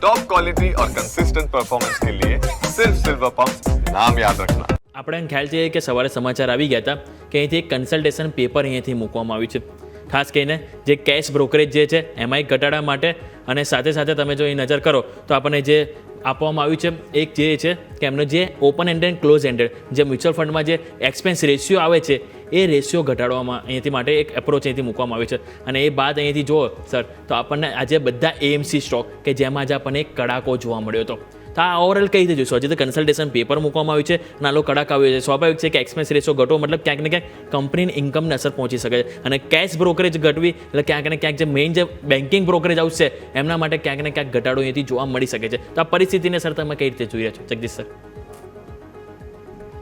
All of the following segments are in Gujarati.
टॉप क्वालिटी और कंसिस्टेंट परफॉर्मेंस के लिए सिर्फ सिल्वर पंप नाम याद रखना આપણે એમ ખ્યાલ છે કે સવારે સમાચાર આવી ગયા હતા કે અહીંથી એક કન્સલ્ટેશન પેપર અહીંયાથી મૂકવામાં આવ્યું છે ખાસ કરીને જે કેશ બ્રોકરેજ જે છે એમાંય ઘટાડા માટે અને સાથે સાથે તમે જો એ નજર કરો તો આપણને જે આપવામાં આવ્યું છે એક જે છે કે એમનો જે ઓપન એન્ડેડ ક્લોઝ એન્ડેડ જે મ્યુચ્યુઅલ ફંડમાં જે એક્સપેન્સ રેશિયો આવે છે એ રેશિયો ઘટાડવામાં અહીંયાથી માટે એક એપ્રોચ અહીંથી મૂકવામાં આવે છે. અને એ બાદ અહીંથી જુઓ સર તો આપણને આજે બધા એએમસી સ્ટોક કે જેમાં આજે આપણને એક કડાકો જોવા મળ્યો હતો. તો આ ઓવરઓલ કઈ રીતે જોઈશું? હજી તો કન્સલ્ટેશન પેપર મૂકવામાં આવ્યું છે નાનો કડાક આવ્યો છે. સ્વાભાવિક છે કે એક્સપેન્સ રેશિયો ઘટવો મતલબ ક્યાંક ને ક્યાંક કંપનીની ઇન્કમને અસર પહોંચી શકે છે. અને કેશ બ્રોકરેજ ઘટવી, એટલે ક્યાંક ને ક્યાંક જે મેઇન જે બેન્કિંગ બ્રોકરેજ હાઉસ છે, એમના માટે ક્યાંક ને ક્યાંક ઘટાડો અહીંથી જોવા મળી શકે છે. તો આ પરિસ્થિતિને સર તમે કઈ રીતે જોઈ રહ્યા છો? જગદીશ સર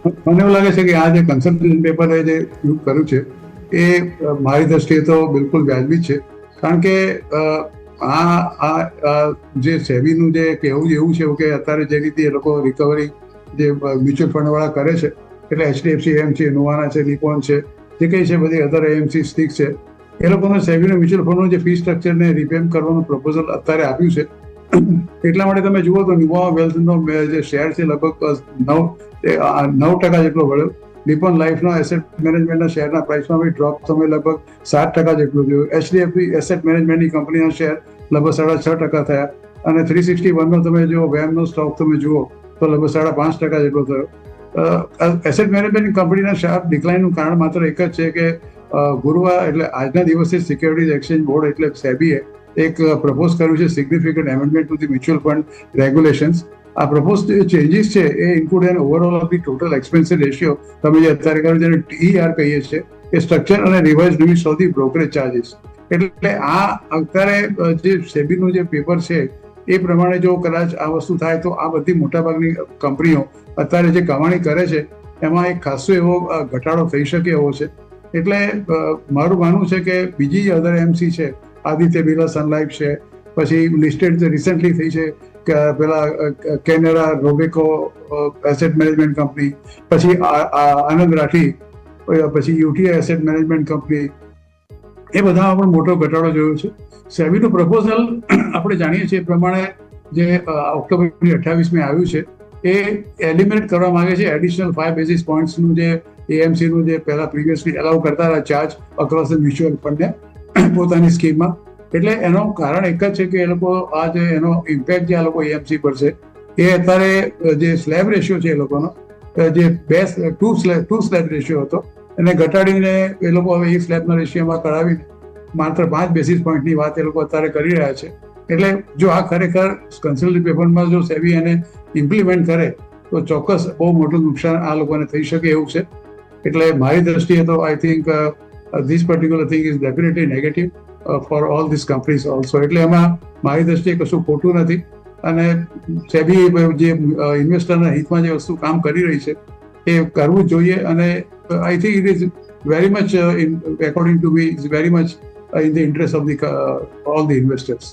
મને એવું લાગે છે કે આ જે કન્સલ્ટન્ટ પેપર જે યુઝ કર્યું છે, એ મારી દ્રષ્ટિએ તો બિલકુલ વ્યાજબી છે. કારણ કે આ આ જે સેબીનું જે કહેવું એવું છે કે અત્યારે જે રીતે એ લોકો રિકવરી જે મ્યુચ્યુઅલ ફંડવાળા કરે છે, એટલે એચડીએફસી એમ છે નોવાના છે, નિકોન છે, જે કંઈ છે બધી અધર એએમસી સ્ટીક છે, એ લોકોનો સેબીનું મ્યુચ્યુઅલ ફંડનું જે ફી સ્ટ્રક્ચરને રિપેમ કરવાનું પ્રપોઝલ અત્યારે આપ્યું છે. એટલા માટે તમે જુઓ તો નિવા વેલ્થનો જે શેર છે લગભગ નવ નવ ટકા જેટલો વળ્યો. નિપોન લાઈફના એસેટ મેનેજમેન્ટના શેરના પ્રાઇસમાં બી ડ્રોપ તમે લગભગ સાત ટકા જેટલું જોયું એચડીએફસી એસેટ મેનેજમેન્ટની કંપનીના શેર લગભગ સાડા છ ટકા થયા. અને થ્રી સિક્સટી વનનો તમે જુઓ વેમનો સ્ટોક તમે જુઓ, તો લગભગ સાડા પાંચ ટકા જેટલો થયો. એસેટ મેનેજમેન્ટની કંપનીના શાર્પ ડિક્લાઇનનું કારણ માત્ર એક જ છે કે ગુરુવાર એટલે આજના દિવસે સિક્યોરિટીઝ એક્સચેન્જ બોર્ડ એટલે સેબીએ એક પ્રપોઝ કર્યું છે significant amendment to the mutual fund regulations આ પ્રપોઝ ચેન્જીસ છે, એ include an overall of the total expensive ratio તમે જે અત્યારે કહ્યું જેને ટીઆર કહીએ છીએ, એ સ્ટ્રક્ચર અને revise limits of the brokerage charges એટલે આ અત્યારે જે સેબીનું જે પેપર છે, એ પ્રમાણે જો કદાચ આ વસ્તુ થાય તો આ બધી મોટાભાગની કંપનીઓ અત્યારે જે કમાણી કરે છે, એમાં એક ખાસો એવો ઘટાડો થઈ શકે એવો છે. એટલે મારું માનવું છે કે બીજી અધર એમસી છે આદિત્ય બિરલા સનલાઇફ છે, પછી લિસ્ટેડ રિસેન્ટલી થઈ છે પેલા Canara, Robeco asset management company પછી આનંદ રાઠી પછી યુટીઆઈ એસેટ મેનેજમેન્ટ કંપની એ બધામાં પણ મોટો ઘટાડો જોયો છે. સેબીનું પ્રપોઝલ આપણે જાણીએ છીએ પ્રમાણે જે ઓક્ટોબર ઓક્ટોબરની અઠ્યાવીસમી આવ્યું છે, એ એલિમિનેટ કરવા માંગે છે એડિશનલ ફાઈવ બેઝિસ પોઈન્ટ્સનું જે એએમસીનું જે પહેલા પ્રીવિયસલી અલાઉ કરતા હતા ચાર્જ અક્રોસ ધ મ્યુચ્યુઅલ ફંડને પોતાની સ્કીમમાં એટલે એનું કારણ એક જ છે કે એ લોકો આ જે એનો ઇમ્પેક્ટ જે આ લોકો એએમસી પર છે, એ અત્યારે જે સ્લેબ રેશિયો છે એ લોકોનો જે બે two slab two slab ratio હતો, એને ઘટાડીને એ લોકો હવે એક સ્લેબના રેશિયોમાં કરાવીને માત્ર પાંચ બેસિસ પોઈન્ટની વાત એ લોકો અત્યારે કરી રહ્યા છે. એટલે જો આ ખરેખર કન્સલ્ટી પેપરમાં જો સેવી એને ઇમ્પ્લિમેન્ટ કરે, તો ચોક્કસ બહુ મોટું નુકસાન આ લોકોને થઈ શકે એવું છે. એટલે મારી દ્રષ્ટિએ તો I think this particular thing is definitely negative for all this companies also એટલે એમાં મારી દ્રષ્ટિએ કશું ખોટું નથી અને સેબી જે ઇન્વેસ્ટરના હિતમાં જે વસ્તુ કામ કરી રહી છે એ કરવું જ જોઈએ અને I think it is very much according to me is very much in the interest of the all the investors